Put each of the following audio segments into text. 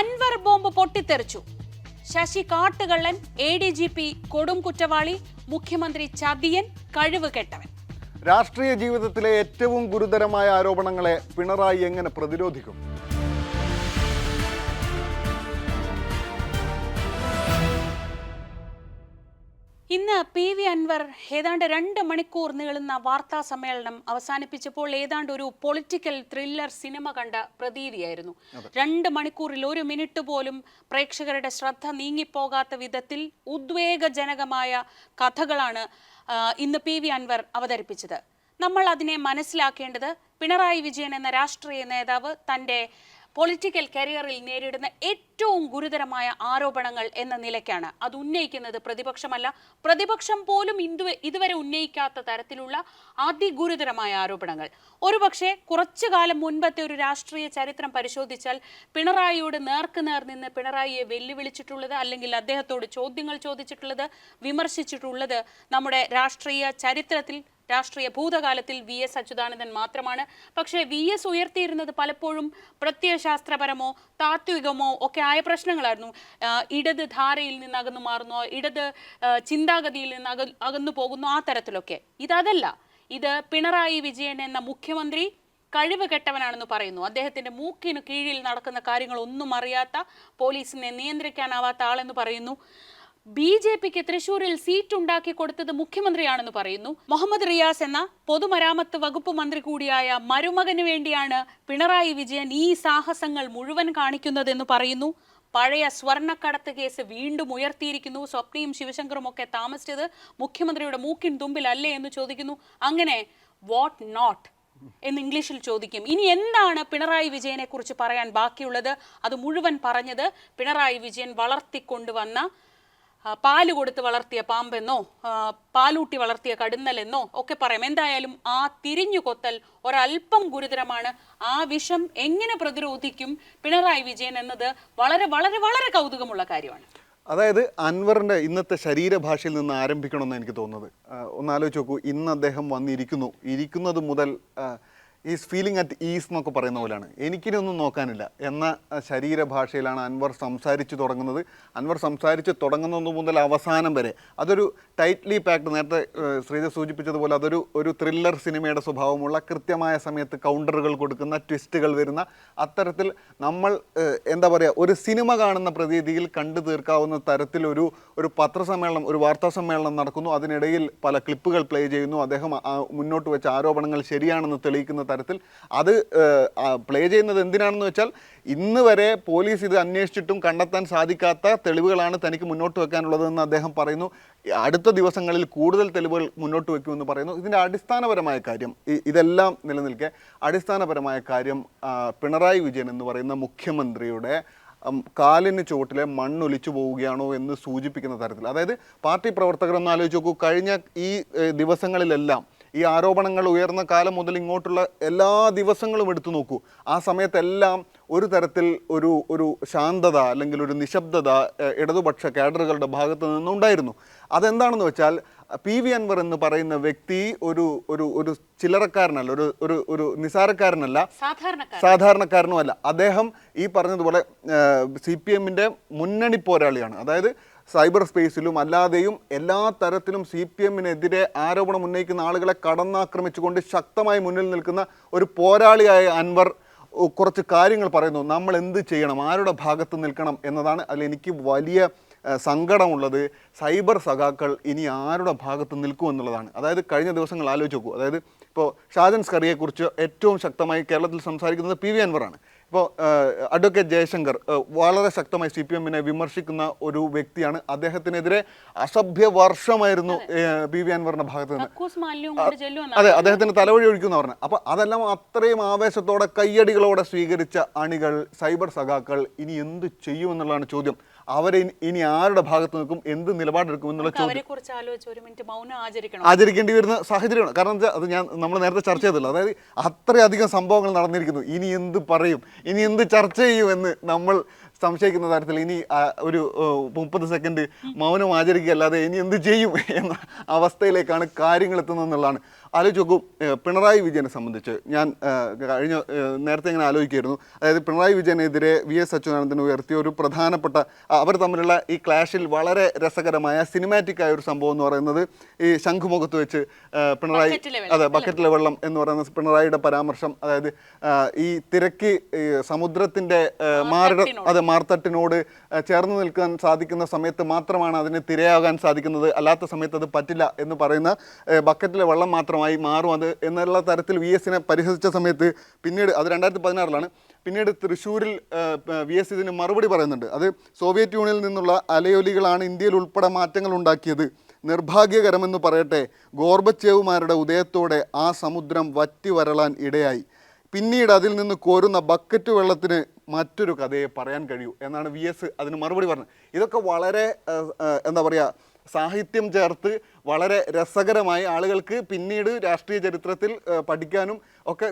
Anwar bomb പൊട്ടിത്തെറിച്ചു. ശശി കാട്ടുകള്ളൻ A D G P കൊടും കുറ്റവാളി മുഖ്യമന്ത്രി ചതിയൻ കഴിവ് കെട്ടവൻ. രാഷ്ട്രീയ ജീവിതത്തിലെ ഏറ്റവും ഗുരുതരമായ ആരോപണങ്ങളെ പിണറായി എങ്ങനെ പ്രതിരോധിക്കും? ഇന്ന് പി വി അൻവർ ഏതാണ്ട് രണ്ട് മണിക്കൂർ നീളുന്ന വാർത്താ സമ്മേളനം അവസാനിപ്പിച്ചപ്പോൾ ഏതാണ്ട് ഒരു പൊളിറ്റിക്കൽ ത്രില്ലർ സിനിമ കണ്ട പ്രതീതിയായിരുന്നു. രണ്ട് മണിക്കൂറിൽ ഒരു മിനിറ്റ് പോലും പ്രേക്ഷകരുടെ ശ്രദ്ധ നീങ്ങിപ്പോകാത്ത വിധത്തിൽ ഉദ്വേഗജനകമായ കഥകളാണ് ഇന്ന് പി വി അൻവർ അവതരിപ്പിച്ചത്. നമ്മൾ അതിനെ മനസ്സിലാക്കേണ്ടത് പിണറായി വിജയൻ എന്ന രാഷ്ട്രീയ നേതാവ് തന്റെ പൊളിറ്റിക്കൽ കരിയറിൽ നേരിടുന്ന ഏറ്റവും ഗുരുതരമായ ആരോപണങ്ങൾ എന്ന നിലയ്ക്കാണ്. അത് ഉന്നയിക്കുന്നത് പ്രതിപക്ഷമല്ല. പ്രതിപക്ഷം പോലും ഇന്ദു ഇതുവരെ ഉന്നയിക്കാത്ത തരത്തിലുള്ള അതിഗുരുതരമായ ആരോപണങ്ങൾ. ഒരുപക്ഷെ കുറച്ചു കാലം മുൻപത്തെ ഒരു രാഷ്ട്രീയ ചരിത്രം പരിശോധിച്ചാൽ പിണറായിയോട് നേർക്ക് നേർ നിന്ന് പിണറായിയെ വെല്ലുവിളിച്ചിട്ടുള്ളത് അല്ലെങ്കിൽ അദ്ദേഹത്തോട് ചോദ്യങ്ങൾ ചോദിച്ചിട്ടുള്ളത് വിമർശിച്ചിട്ടുള്ളത് നമ്മുടെ രാഷ്ട്രീയ ചരിത്രത്തിൽ രാഷ്ട്രീയ ഭൂതകാലത്തിൽ വി എസ് അച്യുതാനന്ദൻ മാത്രമാണ്. പക്ഷേ വി എസ് ഉയർത്തിയിരുന്നത് പലപ്പോഴും പ്രത്യയശാസ്ത്രപരമോ താത്വികമോ ഒക്കെ ആയ പ്രശ്നങ്ങളായിരുന്നു. ഇടത് ധാരയിൽ നിന്ന് അകന്നു മാറുന്നു ഇടത് ചിന്താഗതിയിൽ നിന്ന് അക അകന്നു പോകുന്നു ആ തരത്തിലൊക്കെ. ഇതല്ല ഇത് പിണറായി വിജയൻ എന്ന മുഖ്യമന്ത്രി കഴിവ് കെട്ടവനാണെന്ന് പറയുന്നു. അദ്ദേഹത്തിന്റെ മൂക്കിനു കീഴിൽ നടക്കുന്ന കാര്യങ്ങൾ ഒന്നും അറിയാത്ത പോലീസിനെ നിയന്ത്രിക്കാനാവാത്ത ആളെന്ന് പറയുന്നു. ബി ജെ പിക്ക് തൃശൂരിൽ സീറ്റ് ഉണ്ടാക്കി കൊടുത്തത് മുഖ്യമന്ത്രിയാണെന്ന് പറയുന്നു. മുഹമ്മദ് റിയാസ് എന്ന പൊതുമരാമത്ത് വകുപ്പ് മന്ത്രി കൂടിയായ മരുമകന് വേണ്ടിയാണ് പിണറായി വിജയൻ ഈ സാഹസങ്ങൾ മുഴുവൻ കാണിക്കുന്നതെന്ന് പറയുന്നു. പഴയ സ്വർണക്കടത്ത് കേസ് വീണ്ടും ഉയർത്തിയിരിക്കുന്നു. സ്വപ്നയും ശിവശങ്കറും ഒക്കെ താമസിച്ചത് മുഖ്യമന്ത്രിയുടെ മൂക്കിൻ തുമ്പിലല്ലേ എന്ന് ചോദിക്കുന്നു. അങ്ങനെ വാട്ട് നോട്ട് എന്ന് ഇംഗ്ലീഷിൽ ചോദിക്കും. ഇനി എന്താണ് പിണറായി വിജയനെ കുറിച്ച് പറയാൻ ബാക്കിയുള്ളത്? അത് മുഴുവൻ പറഞ്ഞത് പിണറായി വിജയൻ വളർത്തിക്കൊണ്ടുവന്ന പാൽ കൊടുത്ത് വളർത്തിയ പാമ്പെന്നോ പാലൂട്ടി വളർത്തിയ കടുന്നലെന്നോ ഒക്കെ പറയാം. എന്തായാലും ആ തിരിഞ്ഞു കൊത്തൽ ഒരല്പം ഗുരുതരമാണ്. ആ വിഷം എങ്ങനെ പ്രതിരോധിക്കും പിണറായി വിജയൻ എന്നത് വളരെ വളരെ വളരെ കൗതുകമുള്ള കാര്യമാണ്. അതായത് അൻവറിന്റെ ഇന്നത്തെ ശരീരഭാഷയിൽ നിന്ന് ആരംഭിക്കണമെന്ന് എനിക്ക് തോന്നുന്നത്. ആ, ഒന്ന് ആലോചിച്ച് നോക്കൂ. ഇന്ന് അദ്ദേഹം വന്നിരിക്കുന്നു. ഇരിക്കുന്നത് മുതൽ ഈസ് ഫീലിംഗ് അറ്റ് ഈസ് എന്നൊക്കെ പറയുന്ന പോലെയാണ് എനിക്കിനൊന്നും നോക്കാനില്ല. എന്ന ശരീരഭാഷയിലാണ് അൻവർ സംസാരിച്ചു തുടങ്ങുന്നത്. അൻവർ സംസാരിച്ച് തുടങ്ങുന്നത് മുതൽ അവസാനം വരെ. അതൊരു ടൈറ്റ്ലി പാക്ഡ് നേരത്തെ ശ്രീജ സൂചിപ്പിച്ചതുപോലെ അതൊരു ഒരു ത്രില്ലർ സിനിമയുടെ സ്വഭാവമുള്ള കൃത്യമായ സമയത്ത് കൗണ്ടറുകൾ കൊടുക്കുന്ന ട്വിസ്റ്റുകൾ വരുന്ന അത്തരത്തിൽ നമ്മൾ എന്താ പറയുക ഒരു സിനിമ കാണുന്ന പ്രതീതിയിൽ കണ്ടു തീർക്കാവുന്ന തരത്തിൽ ഒരു ഒരു പത്രസമ്മേളനം ഒരു വാർത്താ സമ്മേളനം നടക്കുന്നു. അതിനിടയിൽ പല ക്ലിപ്പുകൾ പ്ലേ ചെയ്യുന്നു. അദ്ദേഹം മുന്നോട്ട് വെച്ച ആരോപണങ്ങൾ ശരിയാണെന്ന് തെളിയിക്കുന്ന തരത്തിൽ അത് പ്ലേ ചെയ്യുന്നത് എന്തിനാണെന്ന് വെച്ചാൽ ഇന്ന് വരെ പോലീസ് ഇത് അന്വേഷിച്ചിട്ടും കണ്ടെത്താൻ സാധിക്കാത്ത തെളിവുകളാണ് തനിക്ക് മുന്നോട്ട് വെക്കാനുള്ളതെന്ന് അദ്ദേഹം പറയുന്നു. അടുത്ത ദിവസങ്ങളിൽ കൂടുതൽ തെളിവുകൾ മുന്നോട്ട് വെക്കുമെന്ന് പറയുന്നു. ഇതിന്റെ അടിസ്ഥാനപരമായ കാര്യം ഇതെല്ലാം നിലനിൽക്കെ അടിസ്ഥാനപരമായ കാര്യം പിണറായി വിജയൻ എന്ന് പറയുന്ന മുഖ്യമന്ത്രിയുടെ കാലിന് ചുവട്ടിലെ മണ്ണൊലിച്ചു പോവുകയാണോ എന്ന് സൂചിപ്പിക്കുന്ന തരത്തിൽ. അതായത് പാർട്ടി പ്രവർത്തകർ ഒന്ന് ആലോചിച്ച് നോക്കൂ. കഴിഞ്ഞ ഈ ദിവസങ്ങളിലെല്ലാം ഈ ആരോപണങ്ങൾ ഉയർന്ന കാലം മുതൽ ഇങ്ങോട്ടുള്ള എല്ലാ ദിവസങ്ങളും എടുത്തു നോക്കൂ. ആ സമയത്തെല്ലാം ഒരു തരത്തിൽ ഒരു ഒരു ശാന്തത അല്ലെങ്കിൽ ഒരു നിശബ്ദത ഇടതുപക്ഷ കാഡറുകളുടെ ഭാഗത്ത് നിന്നുണ്ടായിരുന്നു. അതെന്താണെന്ന് വെച്ചാൽ പി വി അൻവർ എന്ന് പറയുന്ന വ്യക്തി ഒരു ഒരു ഒരു ചില്ലറക്കാരനല്ല ഒരു ഒരു ഒരു നിസാരക്കാരനല്ല. സാധാരണക്കാരനും സാധാരണക്കാരനുമല്ല. അദ്ദേഹം ഈ പറഞ്ഞതുപോലെ സി പി എമ്മിന്റെ മുന്നണി പോരാളിയാണ്. അതായത് സൈബർ സ്പേസിലും അല്ലാതെയും എല്ലാ തരത്തിലും സി പി എമ്മിനെതിരെ ആരോപണം ഉന്നയിക്കുന്ന ആളുകളെ കടന്നാക്രമിച്ചുകൊണ്ട് ശക്തമായി മുന്നിൽ നിൽക്കുന്ന ഒരു പോരാളിയായ അൻവർ കുറച്ച് കാര്യങ്ങൾ പറയുന്നു. നമ്മൾ എന്ത് ചെയ്യണം? ആരുടെ ഭാഗത്ത് നിൽക്കണം? എന്നതാണ് അതിൽ എനിക്ക് വലിയ സങ്കടമുള്ളത്. സൈബർ സഖാക്കൾ ഇനി ആരുടെ ഭാഗത്ത് നിൽക്കുമെന്നുള്ളതാണ് അതായത് കഴിഞ്ഞ ദിവസങ്ങൾ ആലോചിച്ച് നോക്കൂ. അതായത് ഇപ്പോൾ ഷാജൻ സ്കറിയെക്കുറിച്ച് ഏറ്റവും ശക്തമായി കേരളത്തിൽ സംസാരിക്കുന്നത് പി വി അൻവറാണ്. ഇപ്പോൾ അഡ്വക്കേറ്റ് ജയശങ്കർ വളരെ ശക്തമായി സി പി എമ്മിനെ വിമർശിക്കുന്ന ഒരു വ്യക്തിയാണ്. അദ്ദേഹത്തിനെതിരെ അസഭ്യ വർഷമായിരുന്നു പി വി അൻവറിന്റെ ഭാഗത്ത് നിന്ന്. അതെ അദ്ദേഹത്തിന് തലവഴി ഒഴിക്കുന്ന പറഞ്ഞു. അപ്പോൾ അതെല്ലാം അത്രയും ആവേശത്തോടെ കയ്യടികളോടെ സ്വീകരിച്ച അണികൾ സൈബർ സഖാക്കൾ ഇനി എന്ത് ചെയ്യുമെന്നുള്ളതാണ് ചോദ്യം. അവരെ ഇനി- ആരുടെ ഭാഗത്ത് നിൽക്കും എന്ത് നിലപാടെടുക്കും എന്നുള്ള ചോദ്യം ആചരിക്കേണ്ടി വരുന്ന സാഹചര്യമാണ്. കാരണം എന്താ അത് ഞാൻ നമ്മൾ നേരത്തെ ചർച്ച ചെയ്തല്ലോ. അതായത് അത്രയധികം സംഭവങ്ങൾ നടന്നിരിക്കുന്നു. ഇനി എന്ത് പറയും? ഇനി എന്ത് ചർച്ച ചെയ്യും എന്ന് നമ്മൾ സംശയിക്കുന്ന തരത്തിൽ ഇനി ഒരു മുപ്പത് സെക്കൻഡ് മൗനം ആചരിക്കുക അല്ലാതെ ഇനി എന്ത് ചെയ്യും എന്ന അവസ്ഥയിലേക്കാണ് കാര്യങ്ങൾ എത്തുന്നത് എന്നുള്ളതാണ് ആലോചിച്ച് പിണറായി വിജയനെ സംബന്ധിച്ച് ഞാൻ കഴിഞ്ഞ നേരത്തെ ഇങ്ങനെ ആലോചിക്കായിരുന്നു അതായത് പിണറായി വിജയനെതിരെ വി എസ് അച്യുതാനന്ദൻ ഉയർത്തിയ ഒരു പ്രധാനപ്പെട്ട അവർ തമ്മിലുള്ള ഈ ക്ലാഷിൽ വളരെ രസകരമായ സിനിമാറ്റിക് ആയ ഒരു സംഭവം എന്ന് പറയുന്നത് ഈ ശംഖുമുഖത്ത് വെച്ച് പിണറായി അതെ ബക്കറ്റിലെ വെള്ളം എന്ന് പറയുന്ന പിണറായിയുടെ പരാമർശം അതായത് ഈ തിരക്ക് സമുദ്രത്തിന്റെ മാറിട അതെ മാർത്തട്ടിനോട് ചേർന്ന് നിൽക്കാൻ സാധിക്കുന്ന സമയത്ത് മാത്രമാണ് അതിന് തിരയാകാൻ സാധിക്കുന്നത്. അല്ലാത്ത സമയത്ത് അത് പറ്റില്ല എന്ന് പറയുന്ന ബക്കറ്റിലെ വെള്ളം മാത്രമായി മാറും അത് എന്നുള്ള തരത്തിൽ വി എസിനെ പരിഹസിച്ച സമയത്ത് പിന്നീട് അത് രണ്ടായിരത്തി പതിനാറിലാണ് പിന്നീട് തൃശ്ശൂരിൽ വി എസ് ഇതിന് മറുപടി പറയുന്നുണ്ട്. അത് സോവിയറ്റ് യൂണിയനിൽ നിന്നുള്ള അലയൊലികളാണ് ഇന്ത്യയിൽ ഉൾപ്പെടെ മാറ്റങ്ങൾ ഉണ്ടാക്കിയത്. നിർഭാഗ്യകരമെന്ന് പറയട്ടെ ഗോർബച്ചേവുമാരുടെ ഉദയത്തോടെ ആ സമുദ്രം വറ്റി വരളാൻ ഇടയായി. പിന്നീട് അതിൽ നിന്ന് കോരുന്ന ബക്കറ്റ് വെള്ളത്തിന് മറ്റൊരു കഥയെ പറയാൻ കഴിയൂ എന്നാണ് വി എസ് അതിന് മറുപടി പറഞ്ഞത്. ഇതൊക്കെ വളരെ എന്താ പറയുക സാഹിത്യം ചേർത്ത് വളരെ രസകരമായി ആളുകൾക്ക് പിന്നീട് രാഷ്ട്രീയ ചരിത്രത്തിൽ പഠിക്കാനും ഒക്കെ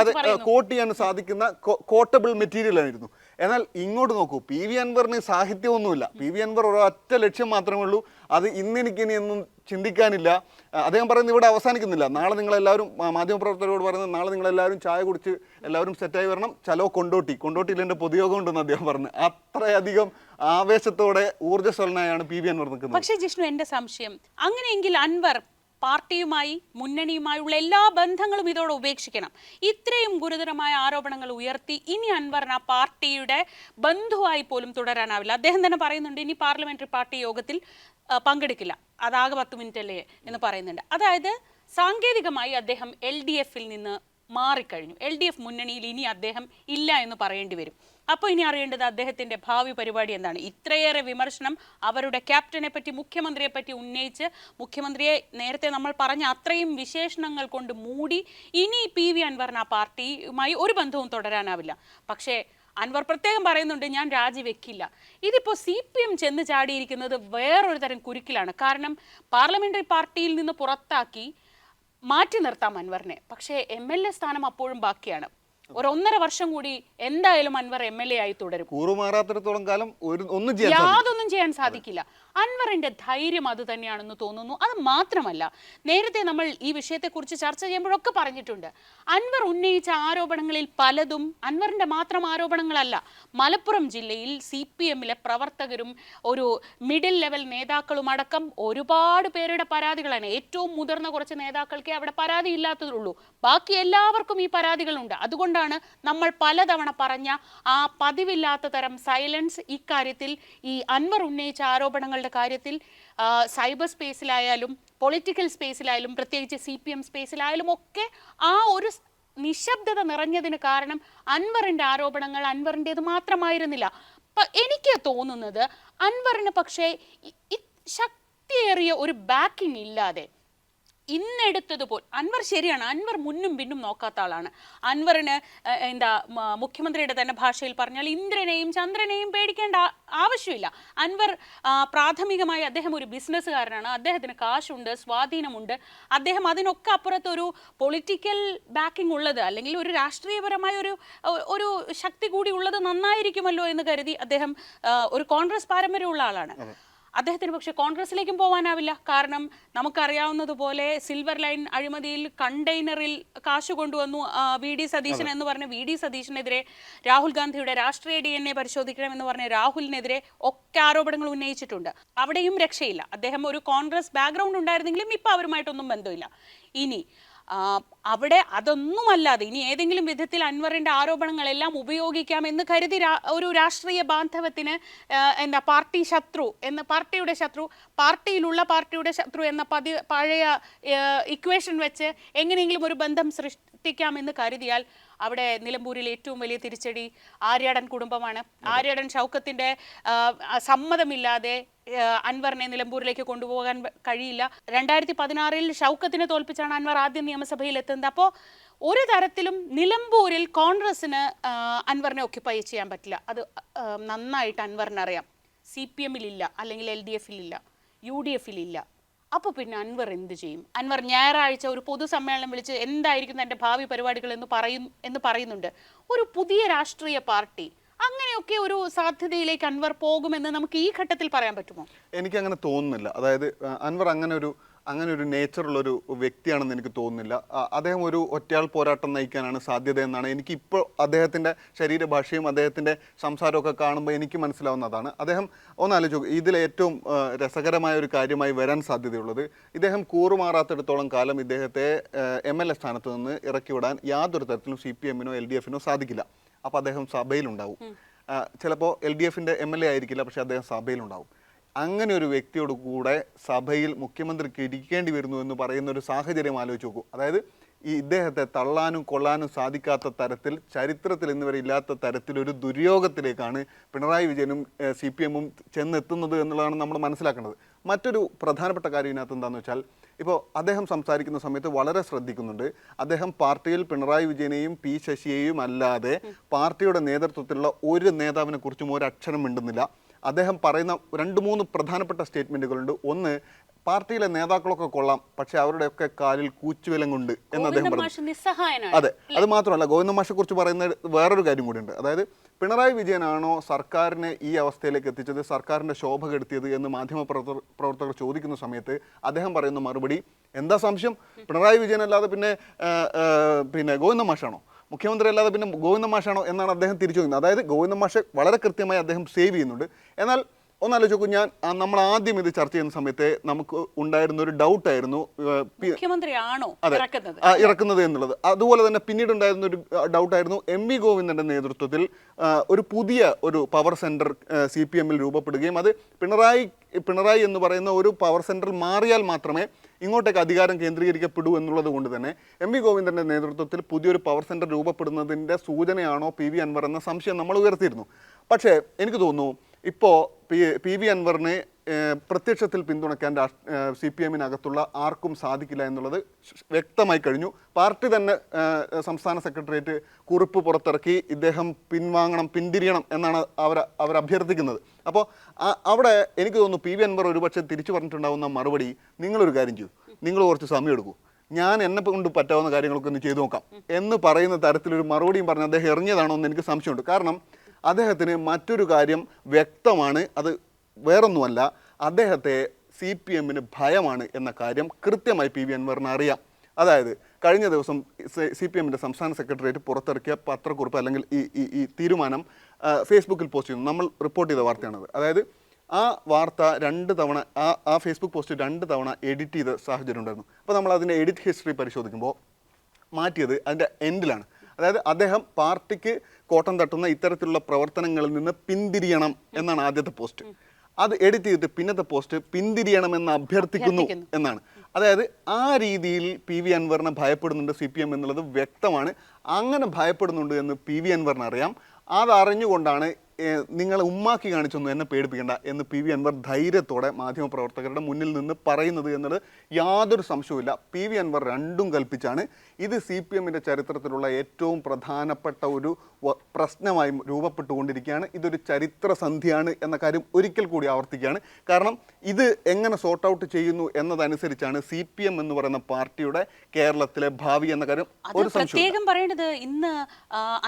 അതെ കോട്ട് ചെയ്യാനും സാധിക്കുന്ന കോട്ടബിൾ മെറ്റീരിയൽ ആയിരുന്നു. എന്നാൽ ഇങ്ങോട്ട് നോക്കൂ പി വി അൻവറിന് സാഹിത്യമൊന്നുമില്ല. പി വി അൻവർ ഒരൊറ്റ ലക്ഷ്യം മാത്രമേ ഉള്ളൂ. അത് ഇന്നെനിക്കിനി ഒന്നും ചിന്തിക്കാനില്ല. അദ്ദേഹം പറയുന്നത് ഇവിടെ അവസാനിക്കുന്നില്ല. നാളെ നിങ്ങളെല്ലാവരും മാധ്യമപ്രവർത്തകരോട് പറയുന്നത് നാളെ നിങ്ങളെല്ലാവരും ചായ കുടിച്ച് എല്ലാവരും സെറ്റായി വരണം. ചലോ കൊണ്ടോട്ടി. കൊണ്ടോട്ടിയിൽ എന്റെ പൊതുയോഗം ഉണ്ടെന്ന് അദ്ദേഹം പറഞ്ഞു. അത്രയധികം ആവേശത്തോടെ ഊർജസ്വലനായാണ് പി വി അൻവർ നിൽക്കുന്നത്. പക്ഷേ ജിഷ്ണു എന്റെ സംശയം അങ്ങനെയെങ്കിൽ അൻവർ പാർട്ടിയുമായി മുന്നണിയുമായുള്ള എല്ലാ ബന്ധങ്ങളും ഇതോടെ ഉപേക്ഷിക്കണം. ഇത്രയും ഗുരുതരമായ ആരോപണങ്ങൾ ഉയർത്തി ഇനി അൻവറിന് ആ പാർട്ടിയുടെ ബന്ധുവായി പോലും തുടരാനാവില്ല. അദ്ദേഹം തന്നെ പറയുന്നുണ്ട് ഇനി പാർലമെന്ററി പാർട്ടി യോഗത്തിൽ പങ്കെടുക്കില്ല. അതാകെ പത്ത് മിനിറ്റ് അല്ലേ എന്ന് പറയുന്നുണ്ട്. അതായത് സാങ്കേതികമായി അദ്ദേഹം എൽ ഡി എഫിൽ നിന്ന് മാറിക്കഴിഞ്ഞു. എൽ ഡി എഫ് മുന്നണിയിൽ ഇനി അദ്ദേഹം ഇല്ല എന്ന് പറയേണ്ടി വരും. അപ്പോൾ ഇനി അറിയേണ്ടത് അദ്ദേഹത്തിന്റെ ഭാവി പരിപാടി എന്താണ്? ഇത്രയേറെ വിമർശനം അവരുടെ ക്യാപ്റ്റനെ പറ്റി മുഖ്യമന്ത്രിയെ പറ്റി ഉന്നയിച്ച് മുഖ്യമന്ത്രിയെ നേരത്തെ നമ്മൾ പറഞ്ഞ അത്രയും വിശേഷണങ്ങൾ കൊണ്ട് മൂടി ഇനി പി വി അൻവറിന് ആ പാർട്ടിയുമായി ഒരു ബന്ധവും തുടരാനാവില്ല. പക്ഷേ അൻവർ പ്രത്യേകം പറയുന്നുണ്ട് ഞാൻ രാജിവെക്കില്ല. ഇതിപ്പോൾ സി പി എം ചെന്ന് ചാടിയിരിക്കുന്നത് വേറൊരു തരം കുരുക്കിലാണ്. കാരണം പാർലമെന്ററി പാർട്ടിയിൽ നിന്ന് പുറത്താക്കി മാറ്റി നിർത്താം അൻവറിനെ. പക്ഷേ എം എൽ എ സ്ഥാനം അപ്പോഴും ബാക്കിയാണ്. ഒരു ഒന്നര വർഷം കൂടി എന്തായാലും അൻവർ എം എൽ എ ആയി തുടരും. കൂറുമാറാത്തിടത്തോളം കാലം ഒന്നും യാതൊന്നും ചെയ്യാൻ സാധിക്കില്ല. അൻവറിന്റെ ധൈര്യം അത് തന്നെയാണെന്ന് തോന്നുന്നു. അത് മാത്രമല്ല നേരത്തെ നമ്മൾ ഈ വിഷയത്തെക്കുറിച്ച് ചർച്ച ചെയ്യുമ്പോഴൊക്കെ പറഞ്ഞിട്ടുണ്ട്. അൻവർ ഉന്നയിച്ച ആരോപണങ്ങളിൽ പലതും അൻവറിന്റെ മാത്രം ആരോപണങ്ങളല്ല മലപ്പുറം ജില്ലയിൽ സി പി എമ്മിലെ പ്രവർത്തകരും ഒരു മിഡിൽ ലെവൽ നേതാക്കളും അടക്കം ഒരുപാട് പേരുടെ പരാതികളാണ്. ഏറ്റവും മുതിർന്ന കുറച്ച് നേതാക്കൾക്കേ അവിടെ പരാതി ഇല്ലാത്തതുള്ളൂ. ബാക്കി എല്ലാവർക്കും ഈ പരാതികളുണ്ട്. അതുകൊണ്ടാണ് നമ്മൾ പലതവണ പറഞ്ഞ ആ പതിവില്ലാത്ത തരം സൈലൻസ് ഇക്കാര്യത്തിൽ ഈ അൻവർ ഉന്നയിച്ച ആരോപണങ്ങളുടെ കാര്യത്തിൽ സൈബർ സ്പേസിലായാലും പൊളിറ്റിക്കൽ സ്പേസിലായാലും പ്രത്യേകിച്ച് സി പി എം സ്പേസിലായാലും ഒക്കെ ആ ഒരു നിശബ്ദത നിറഞ്ഞതിന് കാരണം അൻവറിന്റെ ആരോപണങ്ങൾ അൻവറിന്റെത് മാത്രമായിരുന്നില്ല. എനിക്ക് തോന്നുന്നത് അൻവറിന് പക്ഷേ ശക്തിയേറിയ ഒരു ബാക്കിംഗ് ഇല്ലാതെ ഇന്നെടുത്തതുപോൽ. അൻവർ ശരിയാണ്. അൻവർ മുന്നും പിന്നും നോക്കാത്ത ആളാണ്. അൻവറിന് എന്താ മുഖ്യമന്ത്രിയുടെ തന്നെ ഭാഷയിൽ പറഞ്ഞാൽ ഇന്ദ്രനെയും ചന്ദ്രനെയും പേടിക്കേണ്ട ആവശ്യമില്ല. അൻവർ പ്രാഥമികമായി അദ്ദേഹം ഒരു ബിസിനസ്സുകാരനാണ്. അദ്ദേഹത്തിന് കാശുണ്ട് സ്വാധീനമുണ്ട്. അദ്ദേഹം അതിനൊക്കെ അപ്പുറത്തൊരു പൊളിറ്റിക്കൽ ബാക്കിംഗ് ഉള്ളത് അല്ലെങ്കിൽ ഒരു രാഷ്ട്രീയപരമായ ഒരു ഒരു ശക്തി കൂടി ഉള്ളത് നന്നായിരിക്കുമല്ലോ എന്ന് കരുതി അദ്ദേഹം ഒരു കോൺഗ്രസ് പാരമ്പര്യമുള്ള ആളാണ്. അദ്ദേഹത്തിന് പക്ഷേ കോൺഗ്രസിലേക്കും പോകാനാവില്ല കാരണം നമുക്കറിയാവുന്നതുപോലെ സിൽവർ ലൈൻ അഴിമതിയിൽ കണ്ടെയ്നറിൽ കാശ് കൊണ്ടുവന്നു വി ഡി സതീശൻ എന്ന് പറഞ്ഞ വി ഡി സതീശനെതിരെ രാഹുൽ ഗാന്ധിയുടെ രാഷ്ട്രീയ ഡി എൻ എ പരിശോധിക്കണമെന്ന് പറഞ്ഞ രാഹുലിനെതിരെ ഒക്കെ ആരോപണങ്ങൾ ഉന്നയിച്ചിട്ടുണ്ട്. അവിടെയും രക്ഷയില്ല. അദ്ദേഹം ഒരു കോൺഗ്രസ് ബാക്ക്ഗ്രൗണ്ട് ഉണ്ടായിരുന്നെങ്കിലും ഇപ്പം അവരുമായിട്ടൊന്നും ബന്ധമില്ല. ഇനി അവിടെ അതൊന്നുമല്ലാതെ ഇനി ഏതെങ്കിലും വിധത്തിൽ അൻവറിന്റെ ആരോപണങ്ങളെല്ലാം ഉപയോഗിക്കാം എന്ന് കരുതി ഒരു രാഷ്ട്രീയ ബാന്ധവത്തിന് എന്താ പാർട്ടി ശത്രു എന്ന പാർട്ടിയുടെ ശത്രു പാർട്ടിയിലുള്ള പാർട്ടിയുടെ ശത്രു എന്ന പതി പഴയ ഇക്വേഷൻ വെച്ച് എങ്ങനെയെങ്കിലും ഒരു ബന്ധം സൃഷ്ടിക്കാമെന്ന് കരുതിയാൽ അവിടെ നിലമ്പൂരിൽ ഏറ്റവും വലിയ തിരിച്ചടി ആര്യാടൻ കുടുംബമാണ്. ആര്യാടൻ ഷൗക്കത്തിന്റെ സമ്മതമില്ലാതെ അൻവറിനെ നിലമ്പൂരിലേക്ക് കൊണ്ടുപോകാൻ കഴിയില്ല. രണ്ടായിരത്തി പതിനാറിൽ ഷൗക്കത്തിനെ തോൽപ്പിച്ചാണ് അൻവർ ആദ്യം നിയമസഭയിൽ എത്തുന്നത്. അപ്പോൾ ഒരു തരത്തിലും നിലമ്പൂരിൽ കോൺഗ്രസിന് അൻവറിനെ ഒക്യുപ്പൈ ചെയ്യാൻ പറ്റില്ല. അത് നന്നായിട്ട് അൻവറിനറിയാം. സി പി എമ്മിലില്ല അല്ലെങ്കിൽ എൽ ഡി എഫിലില്ല യു ഡി എഫിലില്ല. അപ്പോൾ പിന്നെ അൻവർ എന്ത് ചെയ്യും? അൻവർ ഞായറാഴ്ച ഒരു പൊതുസമ്മേളനം വിളിച്ച് എന്തായിരിക്കും തന്റെ ഭാവി പരിപാടികൾ എന്ന് പറയും എന്ന് പറയുന്നുണ്ട്. ഒരു പുതിയ രാഷ്ട്രീയ പാർട്ടി അങ്ങനെയൊക്കെ ഒരു സാധ്യതയിലേക്ക് അൻവർ പോകുമെന്ന് നമുക്ക് ഈ ഘട്ടത്തിൽ പറയാൻ പറ്റുമോ? എനിക്ക് അങ്ങനെ തോന്നുന്നില്ല. അതായത് അൻവർ അങ്ങനെ ഒരു അങ്ങനെ ഒരു നേച്ചറുള്ളൊരു വ്യക്തിയാണെന്ന് എനിക്ക് തോന്നുന്നില്ല. അദ്ദേഹം ഒരു ഒറ്റയാൾ പോരാട്ടം നയിക്കാനാണ് സാധ്യത എന്നാണ് എനിക്ക് ഇപ്പോൾ അദ്ദേഹത്തിന്റെ ശരീരഭാഷയും അദ്ദേഹത്തിന്റെ സംസാരമൊക്കെ കാണുമ്പോൾ എനിക്ക് മനസ്സിലാവുന്നതാണ്. അദ്ദേഹം ഒന്നാലോചിച്ചു ഇതിൽ ഏറ്റവും രസകരമായ ഒരു കാര്യമായി വരാൻ സാധ്യതയുള്ളത് ഇദ്ദേഹം കൂറുമാറാത്തിടത്തോളം കാലം ഇദ്ദേഹത്തെ എം എൽ എ സ്ഥാനത്ത് നിന്ന് ഇറക്കി വിടാൻ യാതൊരു തരത്തിലും സി പി എമ്മിനോ എൽ ഡി എഫിനോ സാധിക്കില്ല. അപ്പോൾ അദ്ദേഹം സഭയിലുണ്ടാവും. ചിലപ്പോൾ എൽ ഡി എഫിന്റെ എം എൽ എ ആയിരിക്കില്ല പക്ഷേ അദ്ദേഹം സഭയിലുണ്ടാവും. അങ്ങനെ ഒരു വ്യക്തിയോട് കൂടെ സഭയിൽ മുഖ്യമന്ത്രിക്ക് ഇരിക്കേണ്ടി വരുന്നു എന്ന് പറയുന്ന ഒരു സാഹചര്യം ആലോചിച്ച് നോക്കൂ. അതായത് ഈ ഇദ്ദേഹത്തെ തള്ളാനും കൊള്ളാനും സാധിക്കാത്ത തരത്തിൽ ചരിത്രത്തിൽ ഇന്നുവരെ ഇല്ലാത്ത തരത്തിലൊരു ദുര്യോഗത്തിലേക്കാണ് പിണറായി വിജയനും സി പി എമ്മും ചെന്നെത്തുന്നത് എന്നുള്ളതാണ് നമ്മൾ മനസ്സിലാക്കേണ്ടത്. മറ്റൊരു പ്രധാനപ്പെട്ട കാര്യം ഇതിനകത്ത് എന്താണെന്ന് വെച്ചാൽ ഇപ്പോൾ അദ്ദേഹം സംസാരിക്കുന്ന സമയത്ത് വളരെ ശ്രദ്ധിക്കുന്നുണ്ട്. അദ്ദേഹം പാർട്ടിയിൽ പിണറായി വിജയനെയും പി ശശിയെയും അല്ലാതെ പാർട്ടിയുടെ നേതൃത്വത്തിലുള്ള ഒരു നേതാവിനെ കുറിച്ചും ഒരു അക്ഷരം മിണ്ടുന്നില്ല. അദ്ദേഹം പറയുന്ന രണ്ട് മൂന്ന് പ്രധാനപ്പെട്ട സ്റ്റേറ്റ്മെന്റുകളുണ്ട് ഒന്ന് പാർട്ടിയിലെ നേതാക്കളൊക്കെ കൊള്ളാം പക്ഷെ അവരുടെയൊക്കെ കാലിൽ കൂച്ചുവിലം കൊണ്ട് എന്ന് അദ്ദേഹം പറഞ്ഞു. അതെ അത് മാത്രമല്ല ഗോവിന്ദ മാഷെ കുറിച്ച് പറയുന്ന വേറൊരു കാര്യം കൂടിയുണ്ട്. അതായത് പിണറായി വിജയനാണോ സർക്കാരിനെ ഈ അവസ്ഥയിലേക്ക് എത്തിച്ചത് സർക്കാരിന്റെ ശോഭ കെടുത്തിയത് എന്ന് മാധ്യമ പ്രവർത്തകർ ചോദിക്കുന്ന സമയത്ത് അദ്ദേഹം പറയുന്ന മറുപടി എന്താ സംശയം? പിണറായി വിജയൻ അല്ലാതെ പിന്നെ പിന്നെ ഗോവിന്ദ മാഷാണോ? മുഖ്യമന്ത്രി അല്ലാതെ പിന്നെ ഗോവിന്ദ മാഷാണോ എന്നാണ് അദ്ദേഹം തിരിച്ചു ചോദിക്കുന്നത് അതായത് ഗോവിന്ദ മാഷെ വളരെ കൃത്യമായി അദ്ദേഹം സേവ് ചെയ്യുന്നുണ്ട്. എന്നാൽ ഒന്നാലോചിച്ച് നോക്കൂ ഞാൻ നമ്മൾ ആദ്യം ഇത് ചർച്ച ചെയ്യുന്ന സമയത്ത് നമുക്ക് ഉണ്ടായിരുന്ന ഒരു ഡൗട്ടായിരുന്നു മുഖ്യമന്ത്രിയാണോ അതെ. ഇറക്കുന്നത്? എന്നുള്ളത്. അതുപോലെ തന്നെ പിന്നീട് ഉണ്ടായിരുന്ന ഒരു ഡൗട്ടായിരുന്നു എം വി ഗോവിന്ദന്റെ നേതൃത്വത്തിൽ ഒരു പുതിയ ഒരു പവർ സെന്റർ സി പി എമ്മിൽ രൂപപ്പെടുകയും അത് പിണറായി പിണറായി എന്ന് പറയുന്ന ഒരു പവർ സെന്റർ മാറിയാൽ മാത്രമേ ഇങ്ങോട്ടേക്ക് അധികാരം കേന്ദ്രീകരിക്കപ്പെടൂ എന്നുള്ളത് കൊണ്ട് തന്നെ എം വി ഗോവിന്ദന്റെ നേതൃത്വത്തിൽ പുതിയൊരു പവർ സെന്റർ രൂപപ്പെടുന്നതിന്റെ സൂചനയാണോ പി വി അൻവർ എന്ന സംശയം നമ്മൾ ഉയർത്തിയിരുന്നു. പക്ഷേ എനിക്ക് തോന്നുന്നു ഇപ്പോൾ പി പി വി അൻവറിനെ പ്രത്യക്ഷത്തിൽ പിന്തുണയ്ക്കാൻ സി പി എമ്മിനകത്തുള്ള ആർക്കും സാധിക്കില്ല എന്നുള്ളത് വ്യക്തമായി കഴിഞ്ഞു. പാർട്ടി തന്നെ സംസ്ഥാന സെക്രട്ടേറിയറ്റ് കുറിപ്പ് പുറത്തിറക്കി ഇദ്ദേഹം പിൻവാങ്ങണം പിന്തിരിയണം എന്നാണ് അവർ അവർ അഭ്യർത്ഥിക്കുന്നത്. അപ്പോൾ അവിടെ എനിക്ക് തോന്നുന്നു പി വി അൻവർ ഒരുപക്ഷെ തിരിച്ചു പറഞ്ഞിട്ടുണ്ടാവുന്ന മറുപടി നിങ്ങളൊരു കാര്യം ചെയ്യൂ. നിങ്ങൾ കുറച്ച് സമയം എടുക്കൂ. ഞാൻ എന്നെ കൊണ്ട് പറ്റാവുന്ന കാര്യങ്ങളൊക്കെ ഒന്ന് ചെയ്തു നോക്കാം. എന്ന് പറയുന്ന തരത്തിലൊരു മറുപടിയും പറഞ്ഞ് അദ്ദേഹം എറിഞ്ഞതാണോ എന്ന് എനിക്ക് സംശയമുണ്ട്. കാരണം അദ്ദേഹത്തിന് മറ്റൊരു കാര്യം വ്യക്തമാണ്. അത് വേറൊന്നുമല്ല. അദ്ദേഹത്തെ സി പി എമ്മിന് ഭയമാണ് എന്ന കാര്യം കൃത്യമായി പി വി അൻവറിന് അറിയാം. അതായത് കഴിഞ്ഞ ദിവസം സി പി എമ്മിന്റെ സംസ്ഥാന സെക്രട്ടേറിയറ്റ് പുറത്തിറക്കിയ പത്രക്കുറിപ്പ് അല്ലെങ്കിൽ ഈ ഈ ഈ തീരുമാനം ഫേസ്ബുക്കിൽ പോസ്റ്റ് ചെയ്യുന്നു. നമ്മൾ റിപ്പോർട്ട് ചെയ്ത വാർത്തയാണത്. അതായത് ആ വാർത്ത രണ്ട് തവണ ആ ആ ഫേസ്ബുക്ക് പോസ്റ്റ് രണ്ട് തവണ എഡിറ്റ് ചെയ്ത സാഹചര്യം ഉണ്ടായിരുന്നു. അപ്പോൾ നമ്മൾ അതിന്റെ എഡിറ്റ് ഹിസ്റ്ററി പരിശോധിക്കുമ്പോൾ മാറ്റിയത് അതിന്റെ എൻഡിലാണ് അതായത് അദ്ദേഹം പാർട്ടിക്ക് കോട്ടം തട്ടുന്ന ഇത്തരത്തിലുള്ള പ്രവർത്തനങ്ങളിൽ നിന്ന് പിന്തിരിയണം എന്നാണ് ആദ്യത്തെ പോസ്റ്റ്. അത് എഡിറ്റ് ചെയ്തിട്ട് പിന്നത്തെ പോസ്റ്റ് പിന്തിരിയണമെന്ന് എന്ന് അഭ്യർത്ഥിക്കുന്നു. എന്നാണ്. അതായത് ആ രീതിയിൽ പി വി അൻവറിനെ ഭയപ്പെടുന്നുണ്ട് സി പി എം എന്നുള്ളത് വ്യക്തമാണ്. അങ്ങനെ ഭയപ്പെടുന്നുണ്ട് എന്ന് പി വി അൻവറിന് അറിയാം. അതറിഞ്ഞുകൊണ്ടാണ് നിങ്ങളെ ഉമ്മാക്കി കാണിച്ചൊന്നും എന്നെ പേടിപ്പിക്കേണ്ട എന്ന് പി വി അൻവർ ധൈര്യത്തോടെ മാധ്യമപ്രവർത്തകരുടെ മുന്നിൽ നിന്ന് പറയുന്നത് എന്നത് യാതൊരു സംശയവുമില്ല. പി വി അൻവർ രണ്ടും കൽപ്പിച്ചാണ്. ഇത് സി പി എമ്മിന്റെ ചരിത്രത്തിലുള്ള ഏറ്റവും പ്രധാനപ്പെട്ട ഒരു പ്രശ്നമായി രൂപപ്പെട്ടുകൊണ്ടിരിക്കുകയാണ്. ഇതൊരു ചരിത്ര സന്ധിയാണ് എന്ന കാര്യം ഒരിക്കൽ കൂടി ആവർത്തിക്കുകയാണ്. കാരണം ഇത് എങ്ങനെ സോർട്ട് ഔട്ട് ചെയ്യുന്നു എന്നതനുസരിച്ചാണ് സി പി എം എന്ന് പറയുന്ന പാർട്ടിയുടെ കേരളത്തിലെ ഭാവി എന്ന കാര്യം ഒരു പ്രത്യേകം പറയേണ്ടത് ഇന്ന്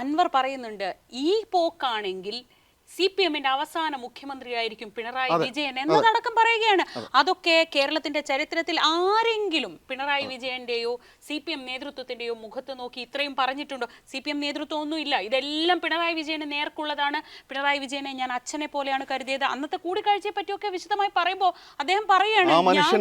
അൻവർ പറയുന്നുണ്ട് ഈ പോക്കാണെങ്കിൽ സി പി എമ്മിന്റെ അവസാന മുഖ്യമന്ത്രിയായിരിക്കും പിണറായി വിജയൻ എന്നതടക്കം പറയുകയാണ്. അതൊക്കെ കേരളത്തിന്റെ ചരിത്രത്തിൽ ആരെങ്കിലും പിണറായി വിജയന്റെയോ സി പി എം നേതൃത്വത്തിന്റെയോ മുഖത്ത് നോക്കി ഇത്രയും പറഞ്ഞിട്ടുണ്ടോ? സി പി എം നേതൃത്വം ഒന്നുമില്ല ഇതെല്ലാം പിണറായി വിജയന് നേർക്കുള്ളതാണ്. പിണറായി വിജയനെ ഞാൻ അച്ഛനെ പോലെയാണ് കരുതിയത്. അന്നത്തെ കൂടിക്കാഴ്ചയെ പറ്റിയൊക്കെ വിശദമായി പറയുമ്പോൾ അദ്ദേഹം പറയുകയാണ് "ഞാൻ മനുഷ്യൻ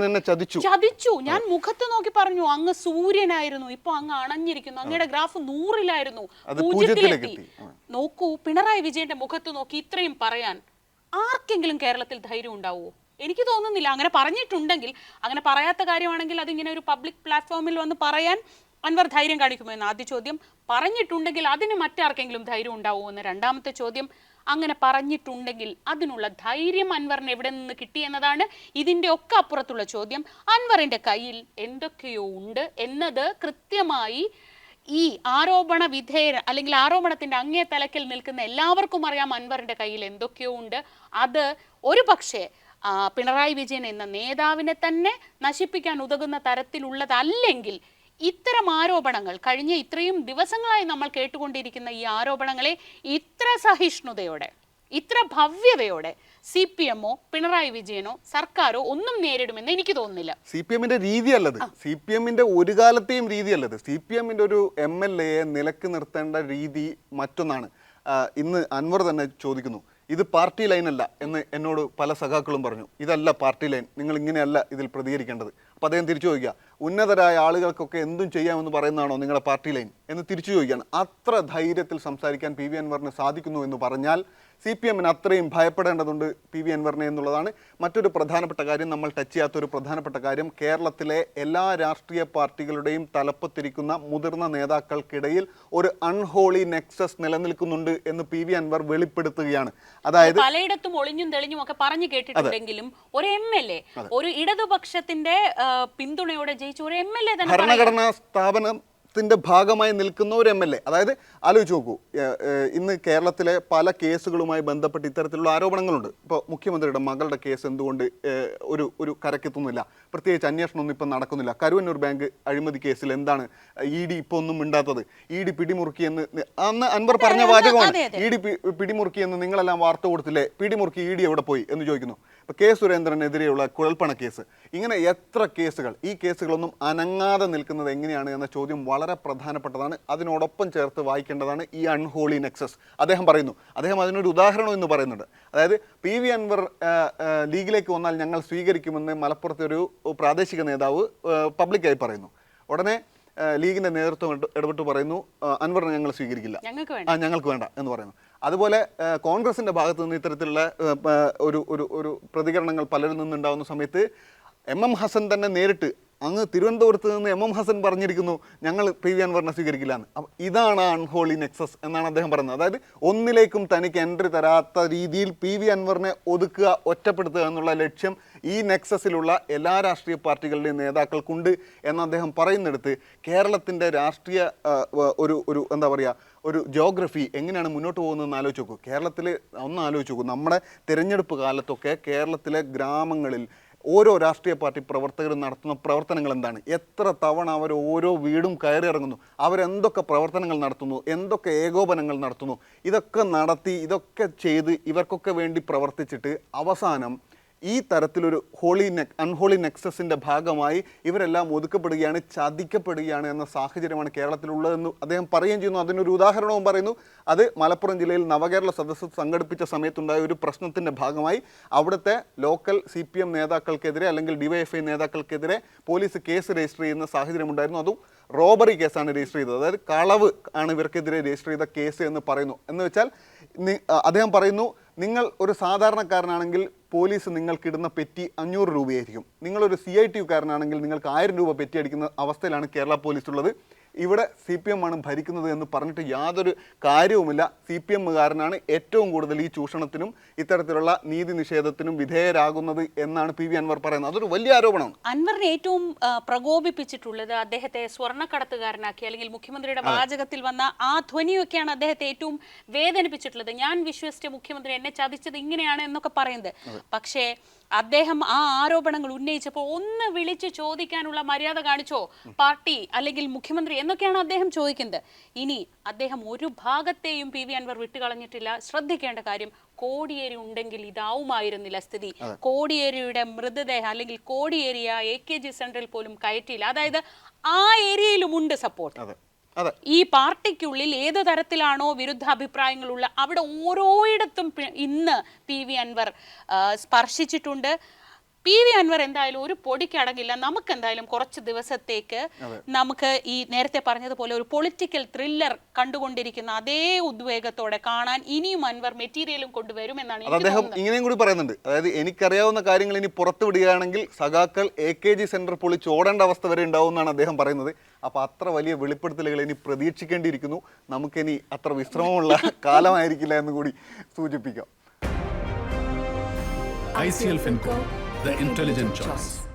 ചതിച്ചു. ഞാൻ മുഖത്ത് നോക്കി പറഞ്ഞു അങ്ങ് സൂര്യനായിരുന്നു ഇപ്പൊ അങ്ങ് അണഞ്ഞിരിക്കുന്നു. അങ്ങയുടെ ഗ്രാഫ് നൂറിലായിരുന്നു. പൂജ്യത്തിലെത്തി. നോക്കൂ പിണറായി വിജയന്റെ മുഖത്ത് നോക്കി ഇത്രയും പറയാൻ ആർക്കെങ്കിലും കേരളത്തിൽ ധൈര്യം ഉണ്ടാവുമോ എനിക്ക് തോന്നുന്നില്ല. അങ്ങനെ പറഞ്ഞിട്ടുണ്ടെങ്കിൽ അങ്ങനെ പറയാത്ത കാര്യമാണെങ്കിൽ അതിങ്ങനെ ഒരു പബ്ലിക് പ്ലാറ്റ്ഫോമിൽ വന്ന് പറയാൻ അൻവർ ധൈര്യം കാണിക്കുമോ എന്ന് ആദ്യ ചോദ്യം. പറഞ്ഞിട്ടുണ്ടെങ്കിൽ അതിന് മറ്റാർക്കെങ്കിലും ധൈര്യം ഉണ്ടാവുമോ എന്ന് രണ്ടാമത്തെ ചോദ്യം. അങ്ങനെ പറഞ്ഞിട്ടുണ്ടെങ്കിൽ അതിനുള്ള ധൈര്യം അൻവറിന് എവിടെ നിന്ന് കിട്ടി എന്നതാണ് ഇതിന്റെ ഒക്കെ അപ്പുറത്തുള്ള ചോദ്യം. അൻവറിന്റെ കയ്യിൽ എന്തൊക്കെയോ ഉണ്ട് എന്നത് കൃത്യമായി ഈ ആരോപണ വിധേയ അല്ലെങ്കിൽ ആരോപണത്തിന്റെ അങ്ങേ തലക്കിൽ നിൽക്കുന്ന എല്ലാവർക്കും അറിയാം അൻവറിന്റെ കയ്യിൽ എന്തൊക്കെയോ ഉണ്ട്. അത് ഒരു പക്ഷേ പിണറായി വിജയൻ എന്ന നേതാവിനെ തന്നെ നശിപ്പിക്കാൻ ഉതകുന്ന തരത്തിലുള്ളതല്ലെങ്കിൽ ഇത്തരം ആരോപണങ്ങൾ കഴിഞ്ഞ ഇത്രയും ദിവസങ്ങളായി നമ്മൾ കേട്ടുകൊണ്ടിരിക്കുന്ന ഈ ആരോപണങ്ങളെ ഇത്ര സഹിഷ്ണുതയോടെ ഇത്ര ഭവ്യതയോടെ സി പി എമ്മോ പിണറായി വിജയനോ സർക്കാരോ ഒന്നും നേരിടുമെന്ന് എനിക്ക് തോന്നുന്നില്ല. സി പി എമ്മിന്റെ രീതിയല്ലത്. സി പി എമ്മിന്റെ ഒരു കാലത്തെയും രീതിയല്ലത്. സി പി എമ്മിന്റെ ഒരു എം എൽ എയെ നിലയ്ക്ക് നിർത്തേണ്ട രീതി മറ്റൊന്നാണ്. ഇന്ന് അൻവർ തന്നെ ചോദിക്കുന്നു ഇത് പാർട്ടി ലൈൻ അല്ല എന്ന് എന്നോട് പല സഖാക്കളും പറഞ്ഞു. ഇതല്ല പാർട്ടി ലൈൻ. നിങ്ങൾ ഇങ്ങനെയല്ല ഇതിൽ പ്രതികരിക്കേണ്ടത്. അപ്പോൾ അദ്ദേഹം തിരിച്ചു ചോദിക്കുക ഉന്നതരായ ആളുകൾക്കൊക്കെ എന്തും ചെയ്യാമെന്ന് പറയുന്നതാണോ നിങ്ങളുടെ പാർട്ടി ലൈൻ? എന്ന് തിരിച്ചു ചോദിക്കുകയാണ്. അത്ര ധൈര്യത്തിൽ സംസാരിക്കാൻ പി വി അൻവറിന് സാധിക്കുന്നു എന്ന് പറഞ്ഞാൽ സി പി എമ്മിന് അത്രയും ഭയപ്പെടേണ്ടതുണ്ട് പി വി അൻവറിനെ എന്നുള്ളതാണ്. മറ്റൊരു പ്രധാനപ്പെട്ട കാര്യം നമ്മൾ ടച്ച് ചെയ്യാത്ത ഒരു പ്രധാനപ്പെട്ട കാര്യം കേരളത്തിലെ എല്ലാ രാഷ്ട്രീയ പാർട്ടികളുടെയും തലപ്പത്തിരിക്കുന്ന മുതിർന്ന നേതാക്കൾക്കിടയിൽ ഒരു അൺഹോളി നെക്സസ് നിലനിൽക്കുന്നുണ്ട് എന്ന് പി വി അൻവർ വെളിപ്പെടുത്തുകയാണ്. അതായത് പലയിടത്തും ഒളിഞ്ഞും തെളിഞ്ഞും ഒക്കെ പറഞ്ഞു കേട്ടിട്ടുണ്ടെങ്കിലും ഒരു എം എൽ എ ഒരു ഇടതുപക്ഷത്തിന്റെ പിന്തുണയോടെ ജയിച്ച ഒരു എം എൽ എ തന്നെ ഭരണഘടനാ സ്ഥാപനത്തിന്റെ ഭാഗമായി നിൽക്കുന്ന ഒരു എം എൽ എ അതായത് ആലോചിച്ച് നോക്കൂ. ഇന്ന് കേരളത്തിലെ പല കേസുകളുമായി ബന്ധപ്പെട്ട് ഇത്തരത്തിലുള്ള ആരോപണങ്ങളുണ്ട്. ഇപ്പോൾ മുഖ്യമന്ത്രിയുടെ മകളുടെ കേസ് എന്തുകൊണ്ട് ഒരു ഒരു കരക്കെത്തുന്നില്ല പ്രത്യേകിച്ച് അന്വേഷണമൊന്നും ഇപ്പം നടക്കുന്നില്ല. കരുവന്നൂർ ബാങ്ക് അഴിമതി കേസിൽ എന്താണ് ഇ ഡി ഇപ്പോൾ ഒന്നും മിണ്ടാത്തത്? ഇ ഡി പിടിമുറുക്കിയെന്ന് നി- അന്ന് അൻവർ പറഞ്ഞ വാചകമാണ്. ഇ ഡി പിടിമുറുക്കിയെന്ന് നിങ്ങളെല്ലാം വാർത്ത കൊടുത്തില്ലേ? പിടിമുറുക്കി ഇ ഡി എവിടെ പോയി എന്ന് ചോദിക്കുന്നു. ഇപ്പൊ കെ സുരേന്ദ്രനെതിരെയുള്ള കുഴൽപ്പണ കേസ്. ഇങ്ങനെ എത്ര കേസുകൾ? ഈ കേസുകളൊന്നും അനങ്ങാതെ നിൽക്കുന്നത് എങ്ങനെയാണ് എന്ന ചോദ്യം വളരെ പ്രധാനപ്പെട്ടതാണ്. അതിനോടൊപ്പം ചേർത്ത് വായിക്കേണ്ടതാണ് ഈ അൺഹോളി നെക്സസ്. അദ്ദേഹം പറയുന്നു. അദ്ദേഹം അതിനൊരു ഉദാഹരണം എന്ന് പറയുന്നുണ്ട്. അതായത് പി വി അൻവർ ലീഗിലേക്ക് വന്നാൽ ഞങ്ങൾ സ്വീകരിക്കുമെന്ന് മലപ്പുറത്തെ ഒരു പ്രാദേശിക നേതാവ് പബ്ലിക്കായി പറയുന്നു. ഉടനെ ലീഗിന്റെ ലീഗിന്റെ നേതൃത്വം ഇടപെട്ട് പറയുന്നു അൻവറിനെ ഞങ്ങൾ സ്വീകരിക്കില്ല. ഞങ്ങൾക്ക് വേണ്ട എന്ന് പറയുന്നു. അതുപോലെ കോൺഗ്രസിന്റെ ഭാഗത്തു നിന്ന് ഇത്തരത്തിലുള്ള ഒരു ഒരു ഒരു പ്രതികരണങ്ങൾ പലരിൽ നിന്നുണ്ടാകുന്ന സമയത്ത് എം എം ഹസൻ തന്നെ നേരിട്ട് അങ്ങ് തിരുവനന്തപുരത്ത് നിന്ന് എം എം ഹസൻ പറഞ്ഞിരിക്കുന്നു ഞങ്ങൾ പി വി അൻവറിനെ സ്വീകരിക്കില്ല എന്ന് അപ്പം ഇതാണ് അൺഹോളി നെക്സസ് എന്നാണ് അദ്ദേഹം പറയുന്നത്. അതായത് ഒന്നിലേക്കും തനിക്ക് എൻട്രി തരാത്ത രീതിയിൽ പി വി അൻവറിനെ ഒതുക്കുക ഒറ്റപ്പെടുത്തുക എന്നുള്ള ലക്ഷ്യം ഈ നെക്സസിലുള്ള എല്ലാ രാഷ്ട്രീയ പാർട്ടികളുടെയും നേതാക്കൾക്കുണ്ട് എന്ന് അദ്ദേഹം പറയുന്നിടത്ത് കേരളത്തിന്റെ രാഷ്ട്രീയ ഒരു ഒരു എന്താ പറയുക ഒരു ജോഗ്രഫി എങ്ങനെയാണ് മുന്നോട്ട് പോകുന്നതെന്ന് ആലോചിച്ച് നോക്കൂ. കേരളത്തിൽ ഒന്ന് ആലോചിച്ച് നോക്കൂ. നമ്മുടെ തിരഞ്ഞെടുപ്പ് കാലത്തൊക്കെ കേരളത്തിലെ ഗ്രാമങ്ങളിൽ ഓരോ രാഷ്ട്രീയ പാർട്ടി പ്രവർത്തകരും നടത്തുന്ന പ്രവർത്തനങ്ങൾ എന്താണ്? എത്ര തവണ അവർ ഓരോ വീടും കയറി ഇറങ്ങുന്നു. അവരെന്തൊക്കെ പ്രവർത്തനങ്ങൾ നടത്തുന്നു? എന്തൊക്കെ ഏകോപനങ്ങൾ നടത്തുന്നു? ഇതൊക്കെ നടത്തി ഇതൊക്കെ ചെയ്ത് ഇവർക്കൊക്കെ വേണ്ടി പ്രവർത്തിച്ചിട്ട് അവസാനം ഈ തരത്തിലൊരു ഹോളി നെക് അൺഹോളി നെക്സസിന്റെ ഭാഗമായി ഇവരെല്ലാം ഒതുക്കപ്പെടുകയാണ് ചതിക്കപ്പെടുകയാണ് എന്ന സാഹചര്യമാണ് കേരളത്തിലുള്ളതെന്ന് അദ്ദേഹം പറയുകയും ചെയ്യുന്നു. അതിനൊരു ഉദാഹരണവും പറയുന്നു. അത് മലപ്പുറം ജില്ലയിൽ നവകേരള സദസ്സ് സംഘടിപ്പിച്ച സമയത്തുണ്ടായ ഒരു പ്രശ്നത്തിന്റെ ഭാഗമായി അവിടുത്തെ ലോക്കൽ സി പി എം നേതാക്കൾക്കെതിരെ അല്ലെങ്കിൽ ഡിവൈഎഫ്ഐ നേതാക്കൾക്കെതിരെ പോലീസ് കേസ് രജിസ്റ്റർ ചെയ്യുന്ന സാഹചര്യം ഉണ്ടായിരുന്നു അതും റോബറി കേസാണ് രജിസ്റ്റർ ചെയ്തത്. അതായത് കളവ് ആണ് ഇവർക്കെതിരെ രജിസ്റ്റർ ചെയ്ത കേസ് എന്ന് പറയുന്നു. എന്ന് വെച്ചാൽ അദ്ദേഹം പറയുന്നു നിങ്ങൾ ഒരു സാധാരണക്കാരനാണെങ്കിൽ പോലീസ് നിങ്ങൾക്കിടുന്ന പെറ്റി അഞ്ഞൂറ് രൂപയായിരിക്കും. നിങ്ങളൊരു സി ഐ ടി യുക്കാരനാണെങ്കിൽ നിങ്ങൾക്ക് ആയിരം രൂപ പെറ്റി അടിക്കുന്ന അവസ്ഥയിലാണ് കേരള പോലീസ് ഉള്ളത് ഇവിടെ സി പി എം ആണ് ഭരിക്കുന്നത് എന്ന് പറഞ്ഞിട്ട് യാതൊരു കാര്യവുമില്ല. സി പി എമ്മുകാരനാണ് ഏറ്റവും കൂടുതൽ ഈ ചൂഷണത്തിനും ഇത്തരത്തിലുള്ള നീതി നിഷേധത്തിനും വിധേയരാകുന്നത് എന്നാണ് പി വി അൻവർ പറയുന്നത്. അതൊരു വലിയ ആരോപണമാണ്. അൻവറിനെ ഏറ്റവും പ്രകോപിപ്പിച്ചിട്ടുള്ളത് അദ്ദേഹത്തെ സ്വർണക്കടത്തുകാരനാക്കി അല്ലെങ്കിൽ മുഖ്യമന്ത്രിയുടെ വാചകത്തിൽ വന്ന ആ ധ്വനിയൊക്കെയാണ് അദ്ദേഹത്തെ ഏറ്റവും വേദനിപ്പിച്ചിട്ടുള്ളത്. ഞാൻ വിശ്വസിച്ച മുഖ്യമന്ത്രി എന്നെ ചതിച്ചത് ഇങ്ങനെയാണ് എന്നൊക്കെ പറയുന്നത്. പക്ഷേ അദ്ദേഹം ആ ആരോപണങ്ങൾ ഉന്നയിച്ചപ്പോൾ ഒന്ന് വിളിച്ച് ചോദിക്കാനുള്ള മര്യാദ കാണിച്ചോ? പാർട്ടി അല്ലെങ്കിൽ മുഖ്യമന്ത്രി എന്നൊക്കെയാണ് അദ്ദേഹം ചോദിക്കുന്നത്. ഇനി അദ്ദേഹം ഒരു ഭാഗത്തെയും പി വി അൻവർ വിട്ടുകളഞ്ഞിട്ടില്ല. ശ്രദ്ധിക്കേണ്ട കാര്യം കോടിയേരി ഉണ്ടെങ്കിൽ ഇതാവുമായിരുന്നില്ല സ്ഥിതി. കോടിയേരിയുടെ മൃതദേഹം അല്ലെങ്കിൽ കോടിയേരിയ എ കെ ജി സെന്ററിൽ പോലും കയറ്റിയില്ല. അതായത് ആ ഏരിയയിലും ഉണ്ട് സപ്പോർട്ട് ഈ പാർട്ടിക്കുള്ളിൽ ഏത് തരത്തിലാണോ വിരുദ്ധ അഭിപ്രായങ്ങളുള്ള അവിടെ ഓരോയിടത്തും ഇന്ന് പി വി അൻവർ സ്പർശിച്ചിട്ടുണ്ട്. പി വി അൻവർ എന്തായാലും ഒരു പൊടിക്ക് അടങ്ങില്ല. നമുക്ക് എന്തായാലും കുറച്ച് ദിവസത്തേക്ക് നമുക്ക് ഈ നേരത്തെ പറഞ്ഞതുപോലെ ഒരു പൊളിറ്റിക്കൽ ത്രില്ലർ കണ്ടുകൊണ്ടിരിക്കുന്ന അതേ ഉദ്വേഗത്തോടെ കാണാൻ ഇനിയും അൻവർ മെറ്റീരിയലും കൊണ്ടുവരും എന്നാണ് അദ്ദേഹം ഇങ്ങനെയും കൂടി പറയുന്നുണ്ട്. അതായത് എനിക്കറിയാവുന്ന കാര്യങ്ങൾ ഇനി പുറത്തു വിടുകയാണെങ്കിൽ സഖാക്കൾ എ കെ ജി സെന്റർ പൊളിച്ച് ഓടേണ്ട അവസ്ഥ വരെ ഉണ്ടാവും എന്നാണ് അദ്ദേഹം പറയുന്നത്. അപ്പൊ അത്ര വലിയ വെളിപ്പെടുത്തലുകൾ ഇനി പ്രതീക്ഷിക്കേണ്ടിയിരിക്കുന്നു. നമുക്കിനി അത്ര വിശ്രമമുള്ള കാലമായിരിക്കില്ല എന്ന് കൂടി സൂചിപ്പിക്കാം. ICL FinCo, the intelligent choice.